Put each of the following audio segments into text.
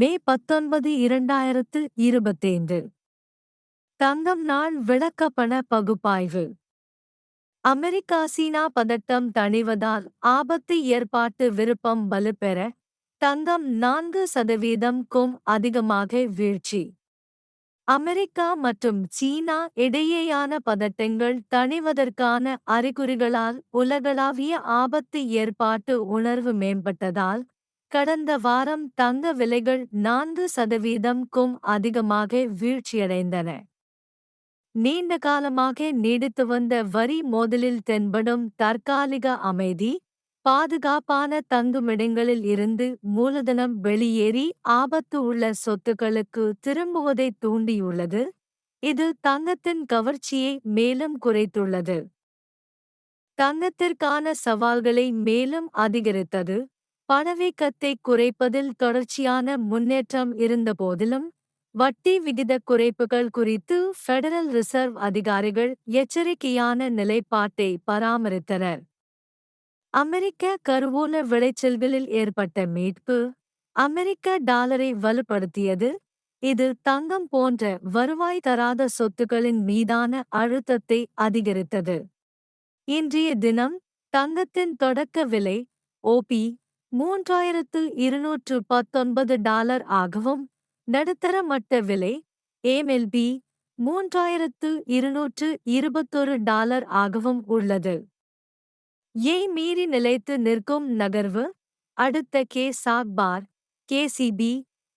மே பத்தொன்பது இரண்டாயிரத்து இருபத்தைந்து. தங்கம் நாள் விளக்கப்பண பகுப்பாய்வு. அமெரிக்கா சீனா பதட்டம் தணிவதால் ஆபத்து ஏற்பாட்டு விருப்பம் வலுப்பெற தங்கம் நான்கு சதவீதம் க்கும் அதிகமாக வீழ்ச்சி. அமெரிக்கா மற்றும் சீனா இடையேயான பதட்டங்கள் தணிவதற்கான அறிகுறிகளால் உலகளாவிய ஆபத்து ஏற்பாட்டு உணர்வு மேம்பட்டதால் கடந்த வாரம் தங்க விலைகள் நான்கு சதவீதம்க்கும் அதிகமாக வீழ்ச்சியடைந்தன. நீண்ட காலமாக நீடித்து வந்த வரி மோதலில் தென்படும் தற்காலிக அமைதி பாதுகாப்பான தங்குமிடங்களில் இருந்து மூலதனம் வெளியேறி ஆபத்து உள்ள சொத்துக்களுக்கு திரும்புவதை தூண்டியுள்ளது. இது தங்கத்தின் கவர்ச்சியை மேலும் குறைத்துள்ளது. தங்கத்திற்கான சவால்களை மேலும் அதிகரித்தது. பணவீக்கத்தை குறைப்பதில் தொடர்ச்சியான முன்னேற்றம் இருந்தபோதிலும் வட்டி விகித குறைப்புகள் குறித்து ஃபெடரல் ரிசர்வ் அதிகாரிகள் எச்சரிக்கையான நிலைப்பாட்டை பராமரித்தனர். அமெரிக்க கருவூல விளைச்சல்களில் ஏற்பட்ட மீட்பு அமெரிக்க டாலரை வலுப்படுத்தியது இது தங்கம் போன்ற வருவாய் தராத சொத்துக்களின் மீதான அழுத்தத்தை அதிகரித்தது. இன்றைய தினம் தங்கத்தின் தொடக்க விலை ஓபி மூன்றாயிரத்து இருநூற்று பத்தொன்பது டாலர் ஆகவும் நடுத்தர மட்ட விலை ஏமெல்பி மூன்றாயிரத்து இருநூற்று இருபத்தொரு டாலர் ஆகவும் உள்ளது. ஏய் மீறி நிலைத்து நிற்கும் நகர்வு அடுத்த கே சாக்பார் கேசிபி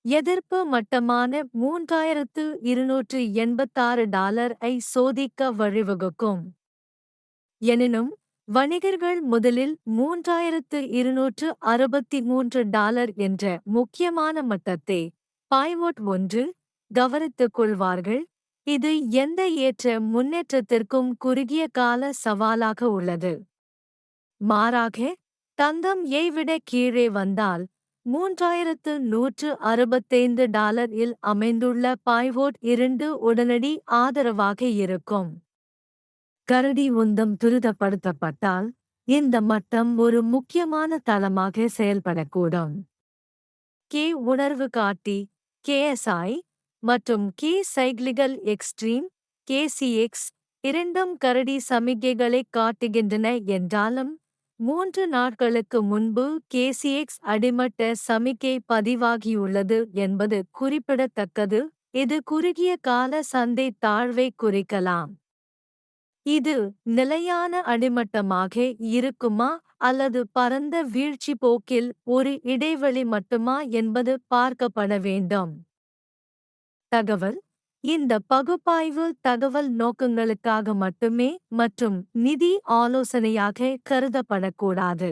எதிர்ப்பு மட்டமான மூன்றாயிரத்து இருநூற்று எண்பத்தாறு டாலர் ஐ சோதிக்க வழிவகுக்கும். எனினும் வணிகர்கள் முதலில் மூன்றாயிரத்து இருநூற்று அறுபத்தி மூன்று டாலர் என்ற முக்கியமான மட்டத்தை பாய்வோட் ஒன்று கவனித்துக் கொள்வார்கள். இது எந்த ஏற்ற முன்னேற்றத்திற்கும் குறுகிய கால சவாலாக உள்ளது. மாறாக தந்தம் ஏய் விட கீழே வந்தால் மூன்றாயிரத்து நூற்று அறுபத்தைந்து டாலர் இல் அமைந்துள்ள பாய்வோட் இரண்டு உடனடி ஆதரவாக இருக்கும். கரடி உந்தம் துரிதப்படுத்தப்பட்டால் இந்த மட்டம் ஒரு முக்கியமான தளமாக செயல்படக்கூடும். கே உணர்வு காட்டி கேஎஸ்ஐ மற்றும் கே சைக்ளிகல் எக்ஸ்ட்ரீம் கேசிஎக்ஸ் இரண்டும் கரடி சமிகைகளை காட்டுகின்றன என்றாலும் மூன்று நாட்களுக்கு முன்பு கேசிஎக்ஸ் அடிமட்ட சமிக்கை பதிவாகியுள்ளது என்பது குறிப்பிடத்தக்கது. இது குறுகிய கால சந்தை தாழ்வை குறிக்கலாம். இது நிலையான அடிமட்டமாக இருக்குமா அல்லது பரந்த வீழ்ச்சி போக்கில் ஒரு இடைவெளி மட்டுமா என்பது பார்க்கப்பட வேண்டும். தகவல் இந்த பகுப்பாய்வு தகவல் நோக்கங்களுக்காக மட்டுமே மற்றும் நிதி ஆலோசனையாக கருதப்படக்கூடாது.